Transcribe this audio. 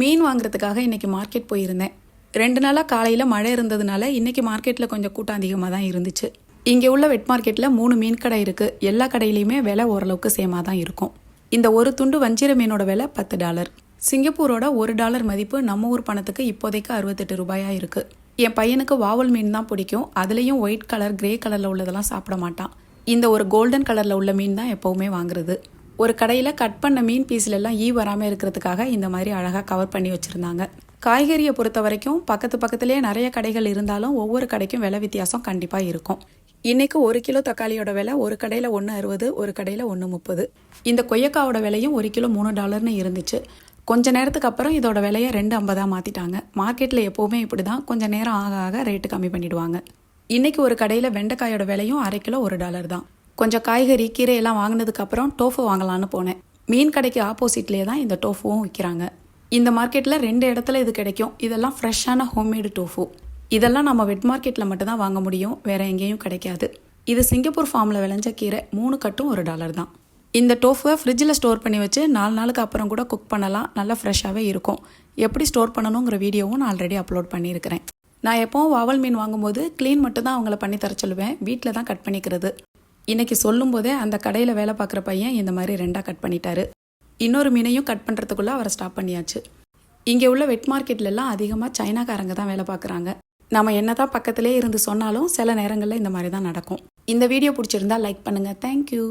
மீன் வாங்குறதுக்காக இன்னைக்கு மார்க்கெட் போயிருந்தேன். ரெண்டு நாளாக காலையில் மழை இருந்ததுனால இன்னைக்கு மார்க்கெட்டில் கொஞ்சம் கூட்டம் அதிகமாக தான் இருந்துச்சு. இங்கே உள்ள வெட் மார்க்கெட்டில் மூணு மீன் கடை இருக்குது எல்லா கடையிலையுமே விலை ஓரளவுக்கு சேமாக தான் இருக்கும். இந்த ஒரு துண்டு வஞ்சிர மீனோட விலை பத்து டாலர். சிங்கப்பூரோட ஒரு டாலர் மதிப்பு நம்ம ஊர் பணத்துக்கு இப்போதைக்கு அறுபத்தெட்டு ரூபாயாக இருக்குது என் பையனுக்கு வாவல் மீன் தான் பிடிக்கும். அதுலேயும் ஒயிட் கலர் கிரே கலரில் உள்ளதெல்லாம் சாப்பிட மாட்டான். இந்த ஒரு கோல்டன் கலரில் உள்ள மீன் தான் எப்போவுமே வாங்குறது. ஒரு கடையில் கட் பண்ண மீன் பீஸ்ல எல்லாம் ஈ வராமல் இருக்கிறதுக்காக இந்த மாதிரி அழகாக கவர் பண்ணி வச்சுருந்தாங்க. காய்கறியை பொறுத்த வரைக்கும் பக்கத்து பக்கத்துலேயே நிறைய கடைகள் இருந்தாலும் ஒவ்வொரு கடைக்கும் விலை வித்தியாசம் கண்டிப்பாக இருக்கும். இன்னைக்கு ஒரு கிலோ தக்காளியோட விலை ஒரு கடையில் ஒன்று அறுபது ஒரு கடையில் ஒன்று முப்பது. இந்த கொய்யக்காவோட விலையும் ஒரு கிலோ மூணு டாலர்னு இருந்துச்சு. கொஞ்ச நேரத்துக்கு அப்புறம் இதோட விலையை ரெண்டு ஐம்பதாக மாற்றிட்டாங்க மார்க்கெட்டில் எப்போவுமே இப்படி தான் கொஞ்சம் நேரம் ஆக ஆக ரேட்டு கம்மி பண்ணிடுவாங்க. இன்னைக்கு ஒரு கடையில் வெண்டைக்காயோட விலையும் அரை கிலோ ஒரு டாலர் தான். கொஞ்சம் காய்கறி கீரை எல்லாம் வாங்கினதுக்கு அப்புறம் டோஃபு வாங்கலான்னு போனேன். மீன் கடைக்கு ஆப்போசிட்லேயே தான் இந்த டோஃபுவும் விற்கிறாங்க இந்த மார்க்கெட்டில் ரெண்டு இடத்துல இது கிடைக்கும். இதெல்லாம் ஃப்ரெஷ்ஷான ஹோம்மேடு டோஃபு இதெல்லாம் நம்ம வெட் மார்க்கெட்டில் மட்டும்தான் வாங்க முடியும். வேற எங்கேயும் கிடைக்காது. இது சிங்கப்பூர் ஃபார்மில் விளைஞ்ச கீரை மூணு கட்டும் ஒரு டாலர் தான். இந்த டோஃபுவை ஃப்ரிட்ஜில் ஸ்டோர் பண்ணி வச்சு நாலு நாளுக்கு அப்புறம் கூட குக் பண்ணலாம். நல்லா ஃப்ரெஷ்ஷாகவே இருக்கும். எப்படி ஸ்டோர் பண்ணணுங்கிற வீடியோவும் நான் ஆல்ரெடி அப்லோட் பண்ணியிருக்கிறேன். நான் எப்போவும் வாவல் மீன் வாங்கும்போது க்ளீன் மட்டும் தான் அவங்கள பண்ணி தர சொல்லுவேன். வீட்டில் தான் கட் பண்ணிக்கிறது. இன்னைக்கு சொல்லும்போதே அந்த கடையில் வேலை பார்க்குற பையன் இந்த மாதிரி ரெண்டாக கட் பண்ணிட்டாரு. இன்னொரு மீனையும் கட் பண்ணுறதுக்குள்ளே அவரை ஸ்டாப் பண்ணியாச்சு. இங்கே உள்ள வெட் மார்க்கெட்லலாம் அதிகமாக சைனாக்காரங்க தான் வேலை பார்க்குறாங்க. நம்ம என்ன தான் பக்கத்திலே இருந்து சொன்னாலும் சில நேரங்களில் இந்த மாதிரி தான் நடக்கும். இந்த வீடியோ பிடிச்சிருந்தா லைக் பண்ணுங்கள் தேங்க்யூ